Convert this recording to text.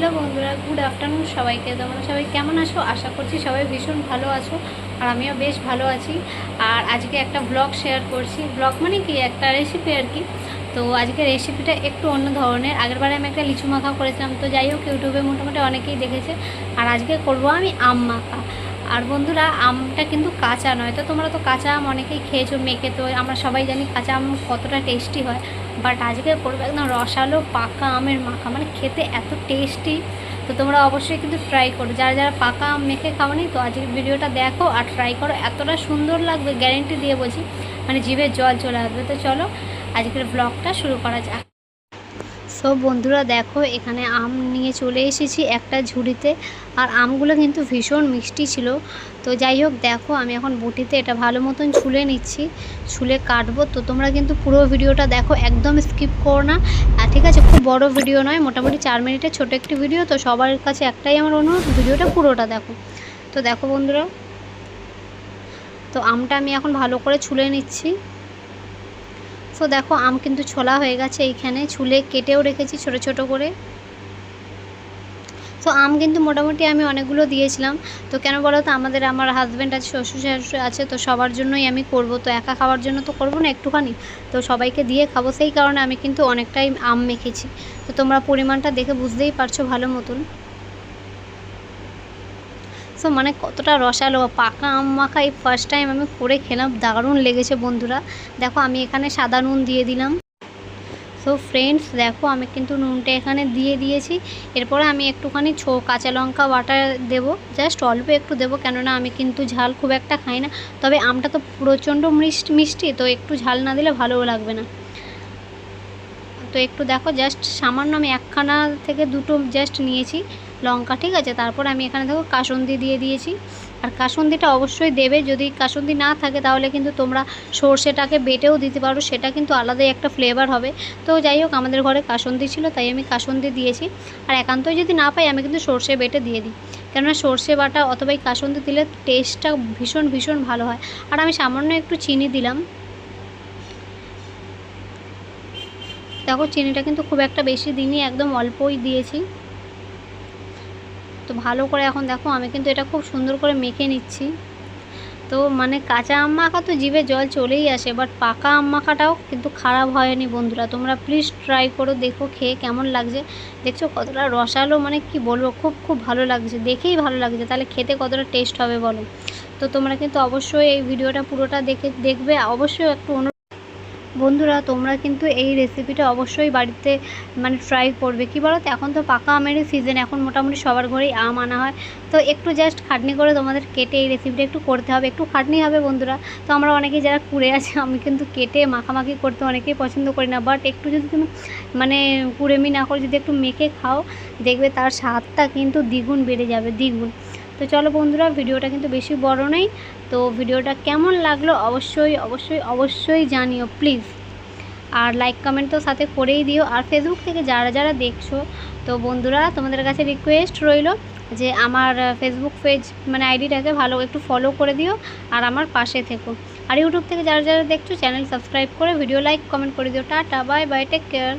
Hello বন্ধুরা good afternoon সবাইকে। তোমরা সবাই কেমন আছো? আশা করছি সবাই ভীষণ ভালো আছো আর আমিও বেশ ভালো আছি। আর আজকে একটা ব্লগ শেয়ার করছি। ব্লগ মানে কি? একটা রেসিপি আর কি। তো আজকে রেসিপিটা একটু অন্য ধরনের। আগেরবারে আমি একটা লিচু মাখা করেছিলাম। তো যাই হোক, ইউটিউবে মোটামুটি অনেকেই দেখেছে। আর আজকে করব আমি আম মাখা। আর বন্ধুরা, আমটা কিন্তু কাঁচা নয়। তো তোমরা তো কাঁচা আম অনেকেই খেয়েছো, মেখে তো, আমরা সবাই জানি কাঁচা আম কতটা টেস্টি হয়। বাট আজকে করব একদম রসালো পাকা আমের মাখা। মানে খেতে এত টেস্টি তো তোমরা অবশ্যই কিন্তু ট্রাই করো। যারা যারা পাকা আম মেখে খাওনি, তো আজকের ভিডিওটা দেখো আর ট্রাই করো। এতটা সুন্দর লাগবে গ্যারেন্টি দিয়ে বলছি। মানে জিভে জল চলে আসবে। তো চলো, আজকের ব্লগটা শুরু করা যাক। সো বন্ধুরা দেখো, এখানে আম নিয়ে চলে এসেছি একটা ঝুড়িতে। আর আমগুলো কিন্তু ভীষণ মিষ্টি ছিল। তো যাই হোক, দেখো, আমি এখন বটিতে এটা ভালো মতন ছুলে নিচ্ছি। ছুলে কাটবো। তো তোমরা কিন্তু পুরো ভিডিওটা দেখো, একদম স্কিপ করো না। আর ঠিক আছে, খুব বড় ভিডিও নয়, মোটামুটি চার মিনিটের ছোট একটি ভিডিও। তো সবার কাছে একটাই আমার অনুরোধ, ভিডিওটা পুরোটা দেখো। তো দেখো বন্ধুরা, তো আমটা আমি এখন ভালো করে ছুলে নিচ্ছি। তো দেখো, আম কিন্তু ছোলা হয়ে গেছে এইখানে। ছুলে কেটেও রেখেছি ছোট ছোট করে। তো আম কিন্তু মোটামুটি আমি অনেকগুলো দিয়েছিলাম। তো কেন বলো তো, আমাদের আমার হাজব্যান্ড আছে, শ্বশুর শাশুড়ি আছে, তো সবার জন্যই আমি করব। তো একা খাওয়ার জন্য তো করব না, একটুখানি। তো সবাইকে দিয়ে খাব, সেই কারণে আমি কিন্তু অনেকটাই আম মেখেছি। তো তোমরা পরিমাণটা দেখে বুঝতেই পারছ ভালো মতন। সো মানে কতটা রসালো, পাকা আম মাখা এই ফার্স্ট টাইম আমি করে খেলাম, দারুণ লেগেছে বন্ধুরা। দেখো, আমি এখানে সাদা নুন দিয়ে দিলাম। সো ফ্রেন্ডস দেখো, আমি কিন্তু নুনটা এখানে দিয়ে দিয়েছি। এরপরে আমি একটুখানি ছো, কাঁচা লঙ্কা বাটা দেবো। জাস্ট অল্প একটু দেবো, কেননা আমি কিন্তু ঝাল খুব একটা খাই না। তবে আমটা তো প্রচণ্ড মিষ্টি মিষ্টি, তো একটু ঝাল না দিলে ভালোও লাগবে না। তো একটু দেখো জাস্ট সামান্য আমি একখানা থেকে দুটো জাস্ট নিয়েছি। লঙ্কা, ঠিক আছে? তারপর আমি এখানে দেখো কাসন্দি দিয়ে দিয়েছি। আর কাসন্দিটা অবশ্যই দেবে। যদি কাসন্দি না থাকে, তাহলে কিন্তু তোমরা সর্ষেটাকে বেটেও দিতে পারো। সেটা কিন্তু আলাদাই একটা ফ্লেভার হবে। তো যাই হোক, আমাদের ঘরে কাসন্দি ছিল, তাই আমি কাসন্দি দিয়েছি। আর একান্তই যদি না পাই, আমি কিন্তু সর্ষে বেটে দিয়ে দিই। কেননা সর্ষে বাটা অথবা এই কাসন্দি দিলে টেস্টটা ভীষণ ভীষণ ভালো হয়। আর আমি সামান্য একটু চিনি দিলাম। দেখো, চিনিটা কিন্তু খুব একটা বেশি দিনই একদম অল্পই দিয়েছি। তো ভালো করে এখন দেখো, আমি কিন্তু এটা খুব সুন্দর করে মেখে নিচ্ছি। তো মানে কাঁচা আম মাখা তো জিভে জল চলেই আসে বাট পাকা আম মাখাটাও কিন্তু খারাপ হয়নি বন্ধুরা। তোমরা প্লিজ ট্রাই করো, দেখো খেয়ে কেমন লাগছে। দেখছ কতটা রসালো মানে কি বলব, খুব খুব ভালো লাগছে, দেখেই ভালো লাগছে। তাহলে খেতে কতটা টেস্ট হবে বলো? তো তোমরা কিন্তু অবশ্যই এই ভিডিওটা পুরোটা দেখে, দেখবে। অবশ্যই একটু বন্ধুরা, তোমরা কিন্তু এই রেসিপিটা অবশ্যই বাড়িতে মানে ট্রাই করবে। কি বলো তো এখন তো পাকা আমেরই সিজন এখন মোটামুটি সবার ঘরেই আম আনা হয়। তো একটু জাস্ট খাটনি করে তোমাদের কেটে এই রেসিপিটা একটু করতে হবে। একটু খাটনি হবে বন্ধুরা। তো আমরা অনেকেই যারা কুড়ে আছে, আমি কিন্তু কেটে মাখামাখি করতে অনেকেই পছন্দ করি না। বাট একটু যদি তুমি মানে কুড়েমি না করে যদি একটু মেখে খাও, দেখবে তার স্বাদটা কিন্তু দ্বিগুণ বেড়ে যাবে, দ্বিগুণ। তো চলো বন্ধুরা, ভিডিওটা কিন্তু বেশি বড় নেই। তো ভিডিওটা কেমন লাগল অবশ্যই অবশ্যই অবশ্যই জানিও প্লিজ আর লাইক কমেন্ট তো সাথে করেই দিও। আর ফেসবুক থেকে যারা যারা দেখছ, তো বন্ধুরা, তোমাদের কাছে রিকোয়েস্ট রইল যে আমার ফেসবুক পেজ মানে আইডিটাকে ভালো একটু ফলো করে দিও আর আমার পাশে থেকো। আর ইউটিউব থেকে যারা যারা দেখছ চ্যানেল সাবস্ক্রাইব করে ভিডিও লাইক কমেন্ট করে দিও। Tata bye bye take care